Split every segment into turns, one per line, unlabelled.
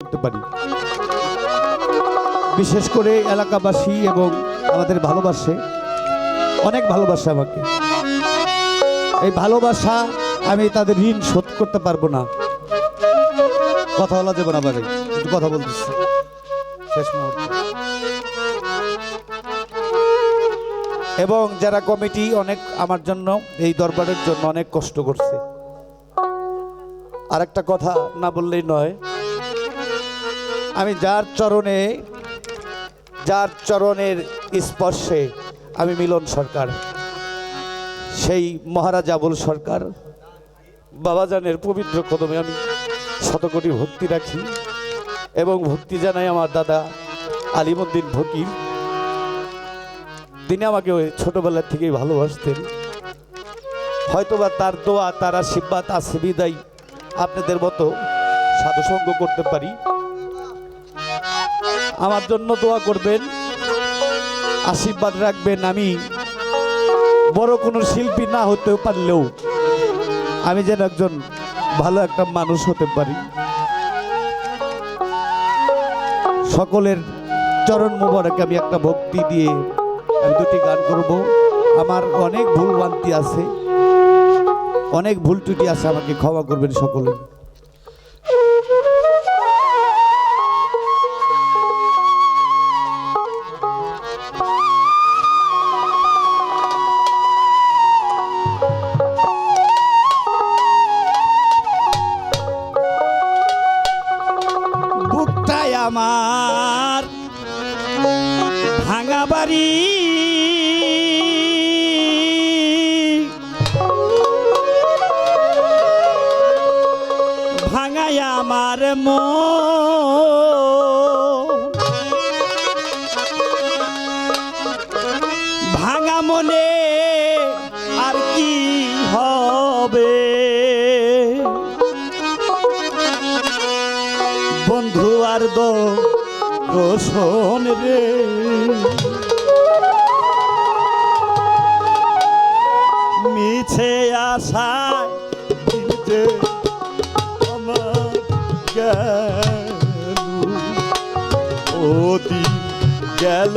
করতে পারি। বিশেষ করে এলাকাবাসী এবং আমাদের ভালোবাসে। অনেক ভালোবাসে আমাকে। এই ভালোবাসা আমি তাদের ঋণ শোধ করতে পারব না। কথা বলা যাবে না একটু কথা বলতেছি। শেষ মুহূর্তে। এবং যারা কমিটি অনেক আমার জন্য, এই দরবারের জন্য অনেক কষ্ট করছে। আর একটা কথা না বললেই নয় আমি যার চরণে, যার চরণের স্পর্শে আমি মিলন সরকার। সেই মহারাজ আবুল সরকার, বাবাজানের পবিত্র কদমে আমি শতকোটি ভক্তি রাখি এবং ভক্তি জানাই আমার দাদা আলিমুদ্দিন ফকির। তিনি আমাকে ওই ছোটবেলা থেকেই ভালোবাসতেন। হয়তোবা তার দোয়া, তার আশীর্বাদ আছে বিদায় আপনাদের মতো সাধুসঙ্গ করতে পারি। আমার জন্য দোয়া করবেন, আশীর্বাদ রাখবেন আমি। বড় কোনো শিল্পী না হতে পারলেও আমি যেন একজন ভালো একটা মানুষ হতে পারি। সকলের চরণ মুবারকে আমি একটা ভক্তি দিয়ে আমি দুটি গান করব। আমার অনেক ভুল ভ্রান্তি আছে, অনেক ভুল ত্রুটি আছে, আমাকে ক্ষমা করবেন সকলে আমার ভাঙা বাড়ি। ভাঙাই আমার মন। রোশন রে। মিছে দিতে আমার দিন গেল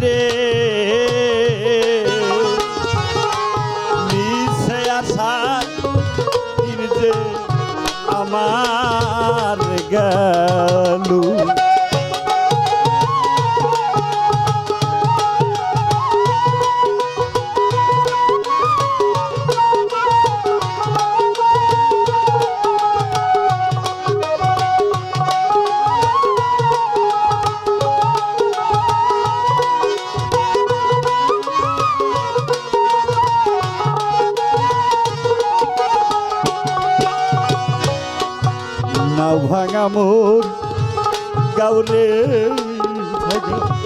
রে। মিছে আশায় আমার গেল। ভাঙা মোর গাউরে ভাঙা।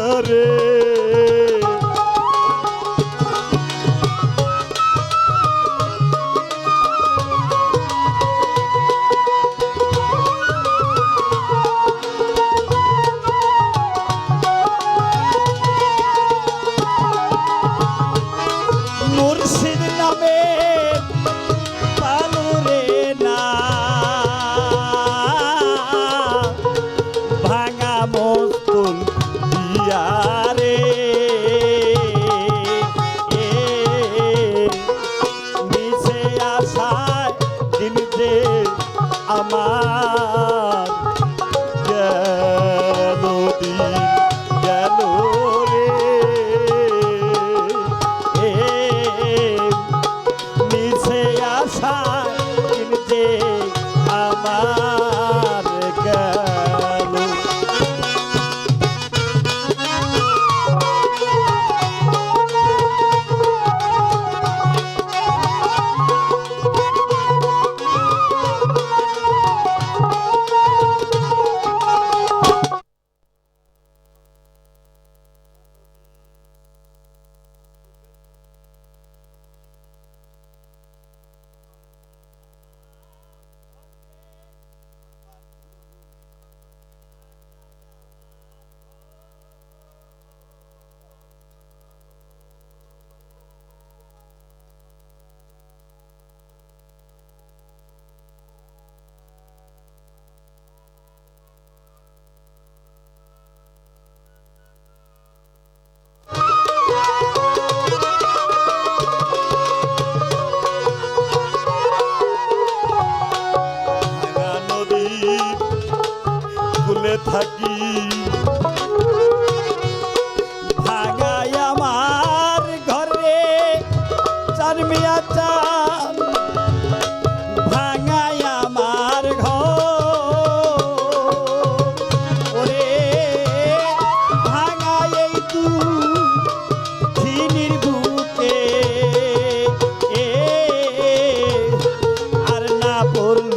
মুর্শিদ নামে।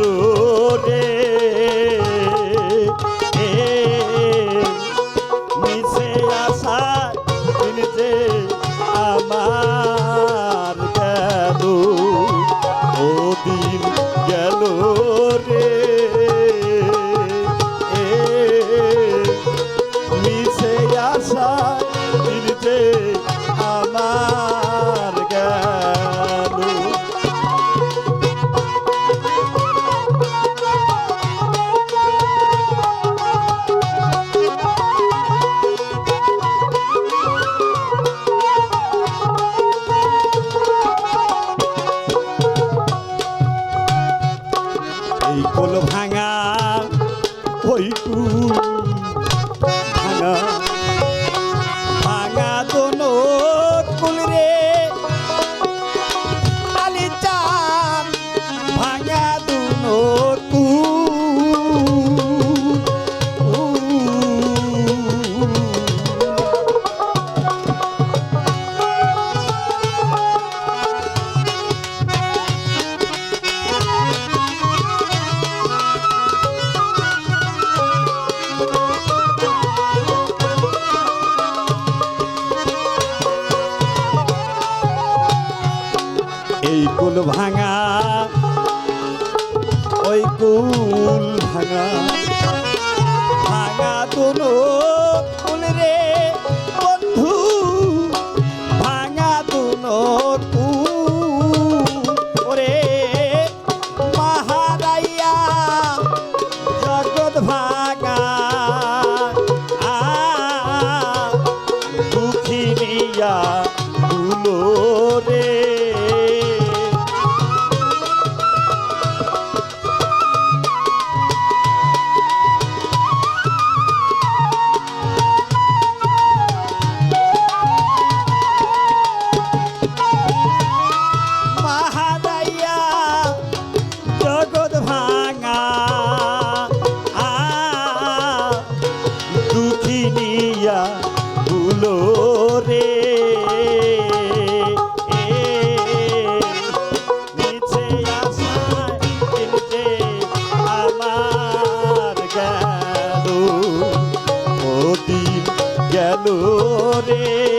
ರು ভাঙা,
ওই কুল ভাঙা। ভাঙা দুনো কুল রে বন্ধু, ভাঙা দুনো ওরে মহারাইয়া জগৎ ভাঙা দুঃখিনিয়া দুলো রে। গেল রে।